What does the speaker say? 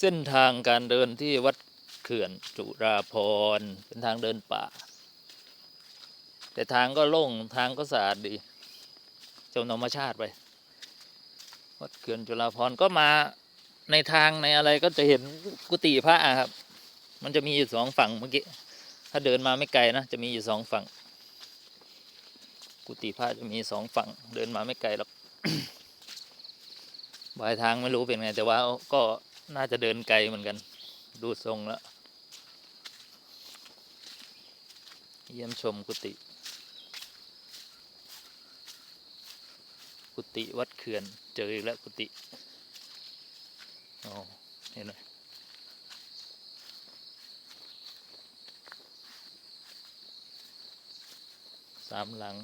เส้นทางการเดินที่วัดเขื่อนจุราพรเป็นทางเดินป่า แต่ทางก็โล่งทางก็สะอาดดีชมธรรมชาติไป วัดเขื่อนจุฬาพรก็มาในทางในอะไรก็จะเห็นกุฏิพระอะครับ มันจะมีอยู่สองฝั่งเมื่อกี้ ถ้าเดินมาไม่ไกลนะ จะมีอยู่สองฝั่ง กุฏิพระจะมีสองฝั่ง เดินมาไม่ไกลหรอกบายทางไม่รู้เป็นไง แต่ว่าก็ น่าจะเดินไกลเหมือนกัน ดูทรงแล้ว เยี่ยมชมกุฏิกุฏิวัดเขื่อน เจออีกแล้วกุฏิอ๋อเห็นไหมสามหลัง